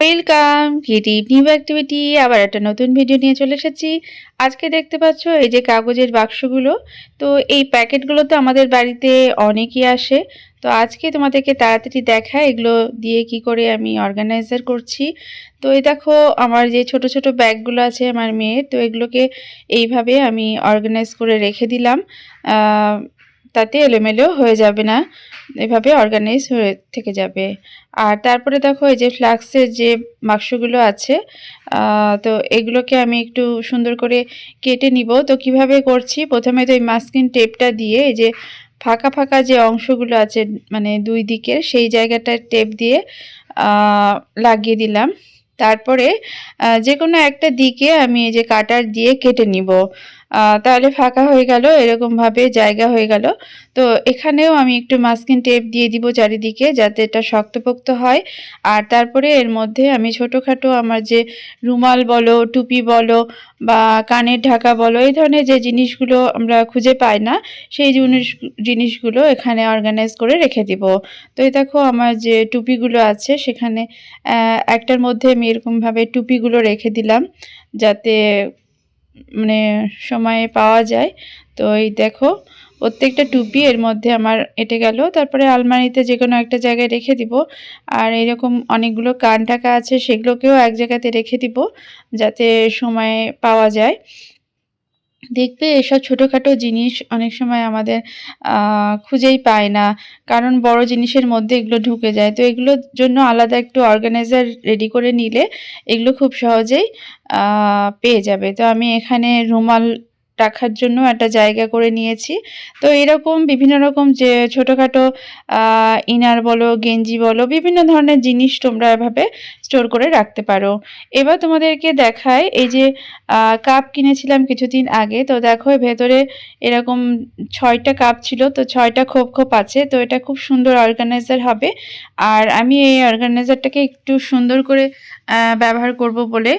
Welcome ভিডি new activity আবার একটা নতুন ভিডিও নিয়ে চলে এসেছি। আজকে দেখতে পাচ্ছ এই যে কাগজের বাক্সগুলো, তো এই প্যাকেটগুলো তো আমাদের বাড়িতে অনেকই আসে। তো আজকে তোমাদেরকে তাড়াতাড়ি দেখা, এগুলো দিয়ে কি করে আমি অর্গানাইজার করছি। তো এই দেখো, আমার যে ছোট ছোট ব্যাগগুলো আছে আমার মেয়ের, তো এগুলোকে এইভাবে আমি অর্গানাইজ করে রেখে দিলাম। তাতে এলোমেলো হয়ে যাবে না। এভাবে অর্গানাইজ হয়ে থেকে যাবে। আর তারপরে দেখো এই যে ফ্লাক্সের যে বাক্সগুলো আছে তো এগুলোকে আমি একটু সুন্দর করে কেটে নিব। তো কীভাবে করছি? প্রথমে তো এই মাস্কিন টেপটা দিয়ে এই যে ফাঁকা ফাঁকা যে অংশগুলো আছে মানে দুই দিকের, সেই জায়গাটায় টেপ দিয়ে লাগিয়ে দিলাম। তারপরে যে কোনো একটা দিকে আমি এই যে কাটার দিয়ে কেটে নিব। তাহলে ফাঁকা হয়ে গেল, এরকমভাবে জায়গা হয়ে গেল। তো এখানেও আমি একটু মাস্কিন টেপ দিয়ে দিব চারিদিকে যাতে এটা শক্তপোক্ত হয়। আর তারপরে এর মধ্যে আমি ছোটোখাটো আমার যে রুমাল বলো, টুপি বলো বা কানের ঢাকা বলো, এই ধরনের যে জিনিসগুলো আমরা খুঁজে পাই না, সেই জিনিস, জিনিসগুলো এখানে অর্গানাইজ করে রেখে দিব। তো এই দেখো আমার যে টুপিগুলো আছে সেখানে একটার মধ্যে আমি এরকমভাবে টুপিগুলো রেখে দিলাম, যাতে মানে সময়ে পাওয়া যায়। তো এই দেখো, প্রত্যেকটা টুপি এর মধ্যে আমার এটে গেল। তারপরে আলমারিতে যে কোনো একটা জায়গায় রেখে দিব। আর এরকম অনেকগুলো কান টাকা আছে, সেগুলোকেও এক জায়গাতে রেখে দিব, যাতে সময়ে পাওয়া যায়। দেখবে এসব ছোটোখাটো জিনিস অনেক সময় আমাদের খুঁজেই পায় না। কারণ বড় জিনিসের মধ্যে এগুলো ঢুকে যায়। তো এগুলোর জন্য আলাদা একটু অর্গানাইজার রেডি করে নিলে এগুলো খুব সহজেই পেয়ে যাবে। তো আমি এখানে রুমাল রাখার জন্য একটা জায়গা করে নিয়েছি। তো এরকম বিভিন্ন রকম যে ছোটোখাটো ইনার বলো, গেঞ্জি বলো, বিভিন্ন ধরনের জিনিস তোমরা এভাবে স্টোর করে রাখতে পারো। এবার তোমাদেরকে দেখায় এই যে কাপ কিনেছিলাম কিছুদিন আগে। তো দেখো ভেতরে এরকম ছয়টা কাপ ছিল। তো ছয়টা খোপ খোপ আছে। তো এটা খুব সুন্দর অর্গানাইজার হবে। আর আমি এই অর্গানাইজারটাকে একটু সুন্দর করে ব্যবহার করব বলে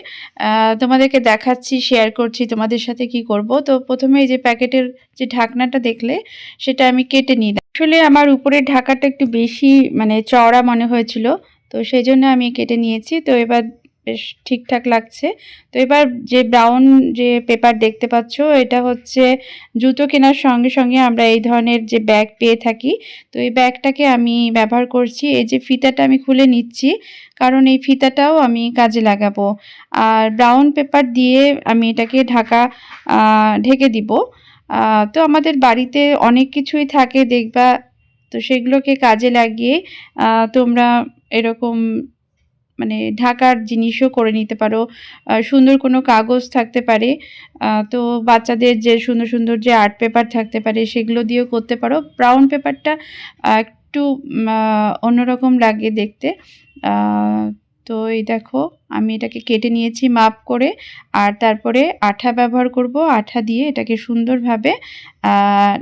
তোমাদেরকে দেখাচ্ছি, শেয়ার করছি তোমাদের সাথে কি করব। তো প্রথমে এই যে প্যাকেটের যে ঢাকনাটা দেখলে, সেটা আমি কেটে নিলাম। আসলে আমার উপরের ঢাকাটা একটু বেশি মানে চওড়া মনে হয়েছিল, তো সেই জন্য আমি কেটে নিয়েছি। তো এবার বেশ ঠিকঠাক লাগছে। তো এবার যে ব্রাউন যে পেপার দেখতে পাচ্ছ, এটা হচ্ছে জুতো কেনার সঙ্গে সঙ্গে আমরা এই ধরনের যে ব্যাগ পেয়ে থাকি। তো এই ব্যাগটাকে আমি ব্যবহার করছি, এই যে ফিতাটা আমি খুলে নিচ্ছি, কারণ এই ফিতাটাও আমি কাজে লাগাবো। আর ব্রাউন পেপার দিয়ে আমি এটাকে ঢাকা ঢেকে দিব। তো আমাদের বাড়িতে অনেক কিছুই থাকে দেখবা, তো সেগুলোকে কাজে লাগিয়ে তোমরা এরকম মানে ঢাকার জিনিসও করে নিতে পারো। সুন্দর কোনো কাগজ থাকতে পারে। তো বাচ্চাদের যে সুন্দর সুন্দর যে আর্ট পেপার থাকতে পারে, সেগুলো দিয়েও করতে পারো। ব্রাউন পেপারটা একটু অন্যরকম লাগে দেখতে। তো এই দেখো, আমি এটাকে কেটে নিয়েছি মাপ করে। আর তারপরে আঠা ব্যবহার করব। আঠা দিয়ে এটাকে সুন্দরভাবে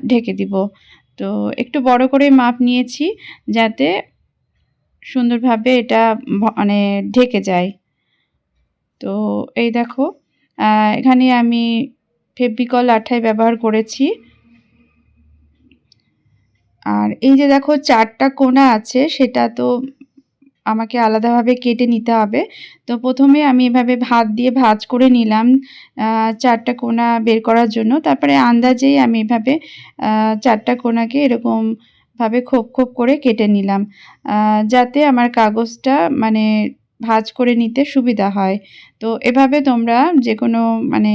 ঢেকে দিব। তো একটু বড় করে মাপ নিয়েছি, যাতে সুন্দরভাবে এটা মানে ঢেকে যায়। তো এই দেখো এখানে আমি ফেব্রিকল আঠায় ব্যবহার করেছি। আর এই যে দেখো, চারটা কোনা আছে, সেটা তো আমাকে আলাদাভাবে কেটে নিতে হবে। তো প্রথমে আমি এভাবে ভাত দিয়ে ভাজ করে নিলাম চারটা কোনা বের করার জন্য। তারপরে আন্দাজেই আমি এভাবে চারটা কোনাকে এরকম ভাবে খোপ খোপ করে কেটে নিলাম যাতে আমার কাগজটা মানে ভাজ করে নিতে সুবিধা হয়। তো এভাবে তোমরা যে কোনো মানে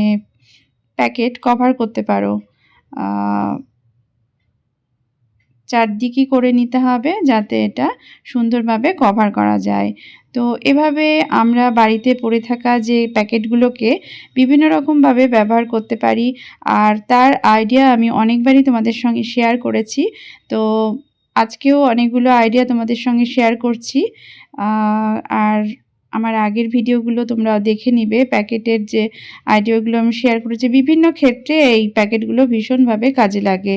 প্যাকেট কভার করতে পারো। চারদিকই করে নিতে হবে যাতে এটা সুন্দরভাবে কভার করা যায়। তো এভাবে আমরা বাড়িতে পড়ে থাকা যে প্যাকেটগুলোকে বিভিন্ন রকমভাবে ব্যবহার করতে পারি। আর তার আইডিয়া আমি অনেকবারই তোমাদের সঙ্গে শেয়ার করেছি। তো আজকেও অনেকগুলো আইডিয়া তোমাদের সঙ্গে শেয়ার করছি। আর আমার আগের ভিডিওগুলো তোমরা দেখে নিবে। প্যাকেটের যে আইডিয়াগুলো আমি শেয়ার করেছি, বিভিন্ন ক্ষেত্রে এই প্যাকেটগুলো ভীষণভাবে কাজে লাগে।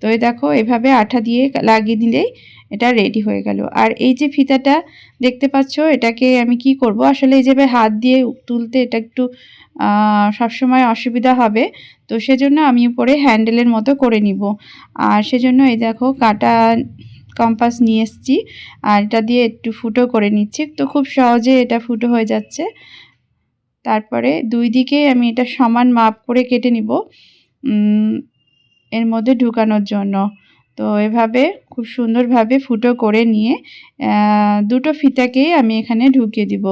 তো এই দেখো, এভাবে আঠা দিয়ে লাগিয়ে দিলেই এটা রেডি হয়ে গেল। আর এই যে ফিতাটা দেখতে পাচ্ছ, এটাকে আমি কি করব? আসলে এই যে হাত দিয়ে তুলতে এটা একটু সবসময় অসুবিধা হবে। তো সেজন্য আমি উপরে হ্যান্ডেলের মতো করে নিব। আর সেজন্য এই দেখো, কাটা কম্পাস নিয়ে এসেছি। আর এটা দিয়ে একটু ফুটো করে নিচ্ছি। তো খুব সহজে এটা ফুটো হয়ে যাচ্ছে। তারপরে দুই দিকে আমি এটা সমান মাপ করে কেটে নিব। এর মধ্যে ঢুকানোর জন্য। তো এভাবে খুব সুন্দরভাবে ফুটো করে নিয়ে দুটো ফিতাকেই আমি এখানে ঢুকিয়ে দিব।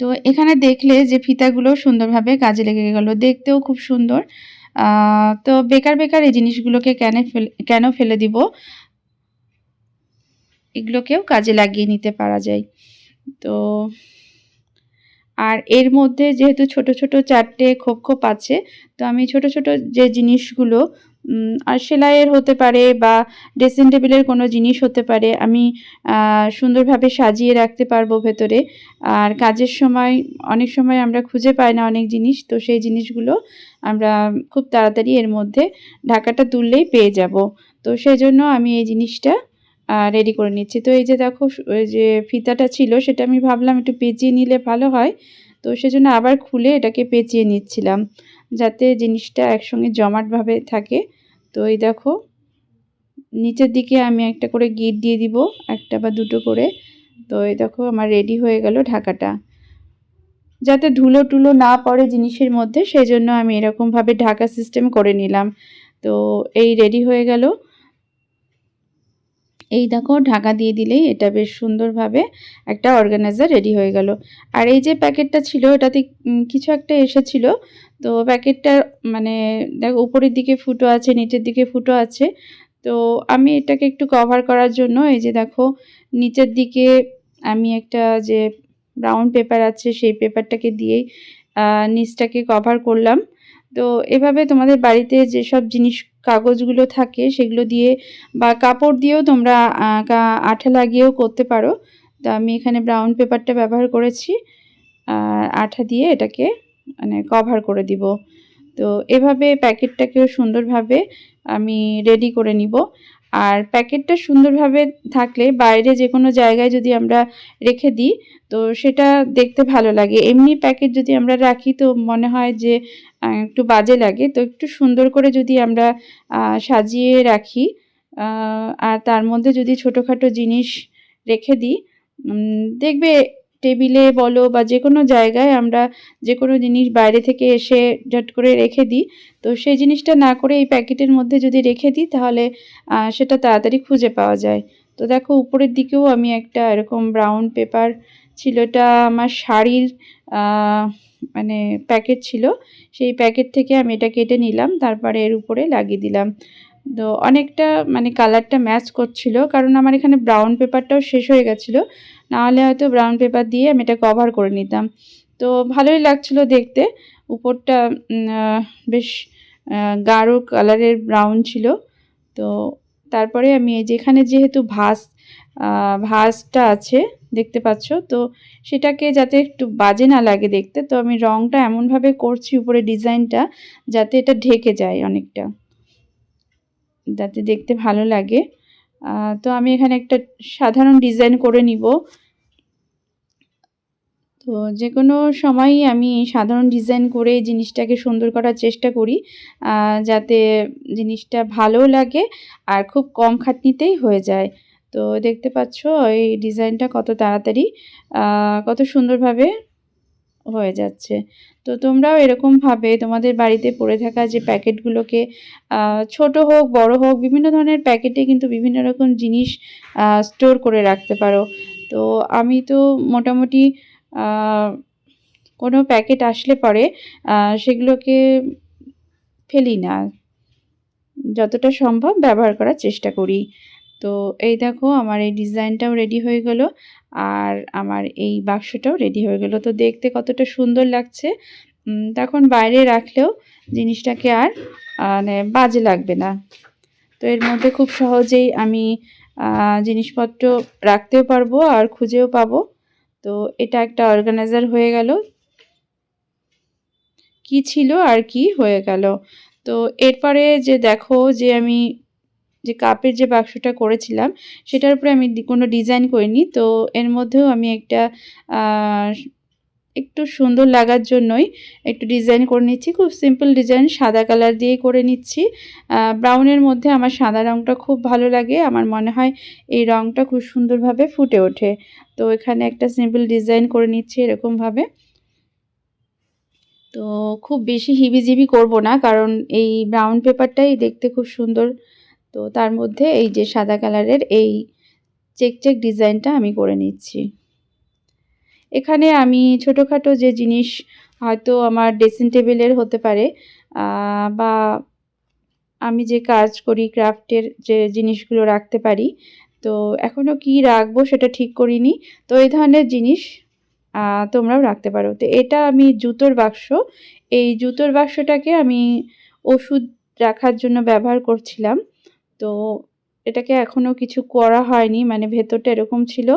তো এখানে দেখলে যে ফিতাগুলো সুন্দরভাবে কাজে লেগে গেল। দেখতেও খুব সুন্দর। তো বেকার বেকার এই জিনিসগুলোকে কেন কেন ফেলে দিব? এগুলোকেও কাজে লাগিয়ে নিতে পারা যায়। তো আর এর মধ্যে যেহেতু ছোট ছোট চারটে খোপ খোপ আছে, তো আমি ছোট ছোট যে জিনিসগুলো আর সেলাইয়ের হতে পারে বা ড্রেসিং টেবিলের কোনো জিনিস হতে পারে, আমি সুন্দরভাবে সাজিয়ে রাখতে পারব ভেতরে। আর কাজের সময়, অনেক সময় আমরা খুঁজে পাই না অনেক জিনিস, তো সেই জিনিসগুলো আমরা খুব তাড়াতাড়ি এর মধ্যে ঢাকাটা তুললেই পেয়ে যাব। তো সেই জন্য আমি এই জিনিসটা রেডি করে নিচ্ছি। তো এই যে দেখো যে ফিতাটা ছিল, সেটা আমি ভাবলাম একটু পেঁচিয়ে নিলে ভালো হয়। তো সেজন্য আবার খুলে এটাকে পেঁচিয়ে নিচ্ছিলাম, যাতে জিনিসটা একসঙ্গে জমাটভাবে থাকে। তো এই দেখো, নিচের দিকে আমি একটা করে গিট দিয়ে দিব, একটা বা দুটো করে। তো এই দেখো, আমার রেডি হয়ে গেল ঢাকাটা। যাতে ধুলো টুলো না পড়ে জিনিসের মধ্যে সেই জন্য আমি এরকমভাবে ঢাকা সিস্টেম করে নিলাম। তো এই রেডি হয়ে গেল। এই দেখো, ঢাকা দিয়ে দিলেই এটা বেশ সুন্দরভাবে একটা অর্গানাইজার রেডি হয়ে গেল। আর এই যে প্যাকেটটা ছিল, এটাতে কিছু একটা এসেছিল। তো প্যাকেটটার মানে দেখো, উপরের দিকে ফুটো আছে, নিচের দিকে ফুটো আছে। তো আমি এটাকে একটু কভার করার জন্য, এই যে দেখো, নিচের দিকে আমি একটা যে ব্রাউন পেপার আছে, সেই পেপারটাকে দিয়েই নিচটাকে কভার করলাম। তো এভাবে তোমাদের বাড়িতে যেসব জিনিস, কাগজগুলো থাকে সেগুলো দিয়ে বা কাপড় দিয়েও তোমরা আঠা লাগিয়েও করতে পারো। তো আমি এখানে ব্রাউন পেপারটা ব্যবহার করেছি। আঠা দিয়ে এটাকে মানে কভার করে দিব। তো এভাবে প্যাকেটটাকেও সুন্দরভাবে আমি রেডি করে নিব। আর প্যাকেটটা সুন্দরভাবে থাকলে বাইরে যে কোনো জায়গায় যদি আমরা রেখে দিই, তো সেটা দেখতে ভালো লাগে। এমনি প্যাকেট যদি আমরা রাখি, তো মনে হয় যে একটু বাজে লাগে। তো একটু সুন্দর করে যদি আমরা সাজিয়ে রাখি আর তার মধ্যে যদি ছোটোখাটো জিনিস রেখে দিই দেখবে টেবিলে বলো বা যে কোনো জায়গায় আমরা যে কোনো জিনিস বাইরে থেকে এসে ঝট করে রেখে দিই, তো সেই জিনিসটা না করে এই প্যাকেটের মধ্যে যদি রেখে দিই, তাহলে সেটা তাড়াতাড়ি খুঁজে পাওয়া যায়। তো দেখো, উপরের দিকেও আমি একটা এরকম ব্রাউন পেপার ছিল, এটা আমার শাড়ির মানে প্যাকেট ছিল। সেই প্যাকেট থেকে আমি এটা কেটে নিলাম, তারপরে এর উপরে লাগিয়ে দিলাম। তো অনেকটা মানে কালারটা ম্যাচ করছিল, কারণ আমার এখানে ব্রাউন পেপারটাও শেষ হয়ে গেছিল। নাহলে হয়তো ব্রাউন পেপার দিয়ে আমি এটা কভার করে নিতাম। তো ভালোই লাগছিল দেখতে। উপরটা বেশ গাঢ় কালারের ব্রাউন ছিল। তো তারপরে আমি যেখানে যেহেতু ভাস ভাসটা আছে, দেখতে পাচ্ছ, তো সেটাকে যাতে একটু বাজে না লাগে দেখতে, তো আমি রঙটা এমনভাবে করছি উপরে ডিজাইনটা যাতে এটা ঢেকে যায় অনেকটা। যাতে দেখতে ভালো লাগে। তো আমি এখানে একটা সাধারণ ডিজাইন করে নিব। তো যে কোনো সময়ই আমি সাধারণ ডিজাইন করে জিনিসটাকে সুন্দর করার চেষ্টা করি। যাতে জিনিসটা ভালো লাগে আর খুব কম খাটনিতেই হয়ে যায়। তো দেখতে পাচ্ছ এই ডিজাইনটা কত তাড়াতাড়ি। কত সুন্দরভাবে হয়ে যাচ্ছে। তো তোমরাও এরকমভাবে তোমাদের বাড়িতে পড়ে থাকা যে প্যাকেটগুলোকে ছোট হোক, বড় হোক, বিভিন্ন ধরনের প্যাকেটে কিন্তু বিভিন্ন রকম জিনিস স্টোর করে রাখতে পারো। তো আমি তো মোটামুটি কোনো প্যাকেট আসলে পরে সেগুলোকে ফেলি না। যতটা সম্ভব ব্যবহার করার চেষ্টা করি। তো এই দেখো, আমার এই ডিজাইনটাও রেডি হয়ে গেল। আর আমার এই বাক্সটাও রেডি হয়ে গেল। তো দেখতে কতটা সুন্দর লাগছে। তখন বাইরে রাখলেও জিনিসটাকে আর মানে বাজে লাগবে না। তো এর মধ্যে খুব সহজেই আমি জিনিসপত্র রাখতেও পারব আর খুঁজেও পাবো। তো এটা একটা অর্গানাইজার হয়ে গেল। কি ছিল আর কি হয়ে গেল। তো এরপরে যে দেখো যে আমি যে কাপের যে বাক্সটা করেছিলাম, সেটার উপরে আমি কোনো ডিজাইন করিনি। তো এর মধ্যেও আমি একটা একটু সুন্দর লাগার জন্যই একটু ডিজাইন করে নিচ্ছি। খুব সিম্পল ডিজাইন সাদা কালার দিয়েই করে নিচ্ছি। ব্রাউনের মধ্যে আমার সাদা রঙটা খুব ভালো লাগে। আমার মনে হয় এই রঙটা খুব সুন্দরভাবে ফুটে ওঠে। তো এখানে একটা সিম্পল ডিজাইন করে নিচ্ছি এরকমভাবে। তো খুব বেশি হিবিজিবি করব না, কারণ এই ব্রাউন পেপারটাই দেখতে খুব সুন্দর তো তার মধ্যে এই যে সাদা কালারের এই চেক চেক ডিজাইনটা আমি করে নিচ্ছি। এখানে আমি ছোটোখাটো যে জিনিস হয়তো আমার ড্রেসিং টেবিলের হতে পারে বা আমি যে কাজ করি, ক্রাফটের যে জিনিসগুলো রাখতে পারি, তো এখনও কি রাখব সেটা ঠিক করিনি। তো এই ধরনের জিনিস তোমরাও রাখতে পারো। তো এটা আমি জুতোর বাক্স, এই জুতোর বাক্সটাকে আমি ওষুধ রাখার জন্য ব্যবহার করছিলাম। তো এটাকে এখনও কিছু করা হয়নি মানে ভেতরটা এরকম ছিল।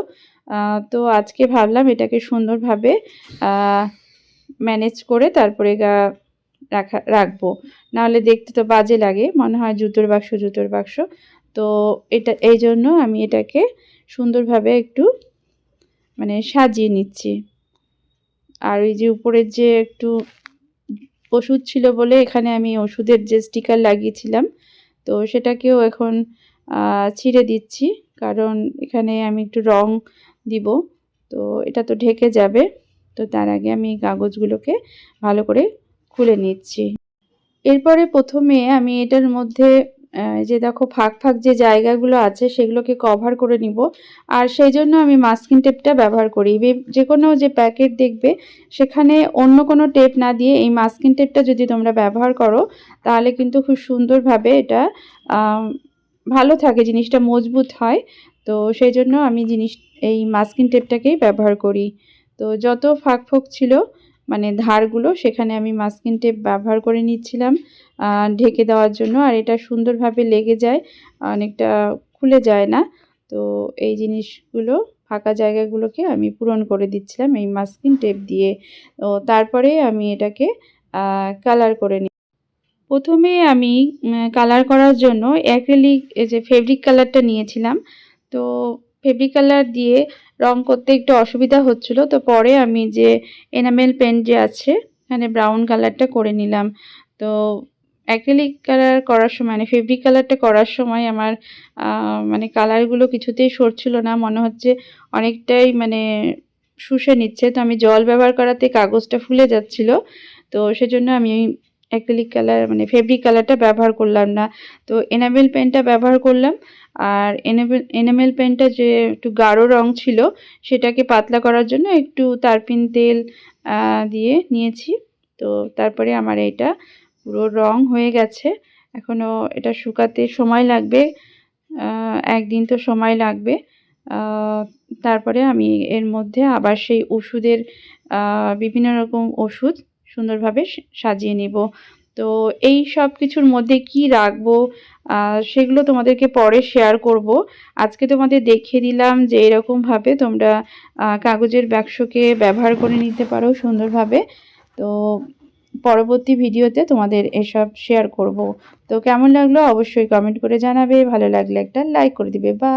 তো আজকে ভাবলাম এটাকে সুন্দরভাবে ম্যানেজ করে তারপরে গা, রাখা, রাখব। নাহলে দেখতে তো বাজে লাগে, মনে হয় জুতোর বাক্স জুতোর বাক্স। তো এটা, এই জন্য আমি এটাকে সুন্দরভাবে একটু মানে সাজিয়ে নিচ্ছি। আর এই যে উপরের যে একটু ওষুধ ছিল বলে এখানে আমি ওষুধের যে স্টিকার লাগিয়েছিলাম তো সেটাকেও এখন ছিঁড়ে দিচ্ছি। কারণ এখানে আমি একটু রং দিব। তো এটা তো ঢেকে যাবে। তো তার আগে আমি কাগজগুলোকে ভালো করে খুলে নিচ্ছি। এরপরে প্রথমে আমি এটার মধ্যে যে দেখো ফাঁক ফাঁক যে জায়গাগুলো আছে সেগুলোকে কভার করে নিব। আর সেই জন্য আমি মাস্কিন টেপটা ব্যবহার করি। যে কোনো যে প্যাকেট দেখবে, সেখানে অন্য কোনো টেপ না দিয়ে এই মাস্কিন টেপটা যদি তোমরা ব্যবহার করো, তাহলে কিন্তু খুব সুন্দরভাবে এটা ভালো থাকে, জিনিসটা মজবুত হয়। তো সেই জন্য আমি জিনিস, এই মাস্কিন টেপটাকেই ব্যবহার করি। তো যত ফাঁক ফোক ছিল মানে ধারগুলো, সেখানে আমি মাস্কিন টেপ ব্যবহার করে নিচ্ছিলাম ঢেকে দেওয়ার জন্য। আর এটা সুন্দরভাবে লেগে যায়, অনেকটা খুলে যায় না। তো এই জিনিসগুলো, ফাঁকা জায়গাগুলোকে আমি পূরণ করে দিচ্ছিলাম এই মাস্কিন টেপ দিয়ে। তো তারপরে আমি এটাকে কালার করে নিই প্রথমে আমি কালার করার জন্য অ্যাক্রেলিক যে ফেব্রিক কালারটা নিয়েছিলাম। তো ফেব্রিক কালার দিয়ে রং করতে একটু অসুবিধা হচ্ছিল, তো পরে আমি যে এনামেল পেন যে আছে এখানে ব্রাউন কালারটা করে নিলাম। তো অ্যাক্রিলিক কালার করার সময় মানে ফেব্রিক কালারটা করার সময় আমার মানে কালারগুলো কিছুতেই সরছিল না, মনে হচ্ছে অনেকটাই মানে শুষে নিচ্ছে। তো আমি জল ব্যবহার করাতে কাগজটা ফুলে যাচ্ছিল, তো সেজন্য আমি অ্যাক্রিলিক কালার মানে ফেব্রিক কালারটা ব্যবহার করলাম না। তো এনামেল পেনটা ব্যবহার করলাম। আর এনামেল এনামেল পেনটা যে একটু গাঢ় রং ছিল, সেটাকে পাতলা করার জন্য একটু তারপিন তেল দিয়ে নিয়েছি। তো তারপরে আমার এটা পুরো রং হয়ে গেছে। এখনও এটা শুকাতে সময় লাগবে। একদিন তো সময় লাগবে। তারপরে আমি এর মধ্যে আবার সেই ওষুধের বিভিন্ন রকম ওষুধ সুন্দরভাবে সাজিয়ে নিব। তো এই সব কিছুর মধ্যে কি রাখব সেগুলো তোমাদেরকে পরে শেয়ার করব। আজকে তোমাদের দেখিয়ে দিলাম যে এরকমভাবে তোমরা কাগজের বাক্সকে ব্যবহার করে নিতে পারো সুন্দরভাবে। তো পরবর্তী ভিডিওতে তোমাদের এসব শেয়ার করব। তো কেমন লাগল অবশ্যই কমেন্ট করে জানাবে। ভালো লাগলে একটা লাইক করে দিবে। বা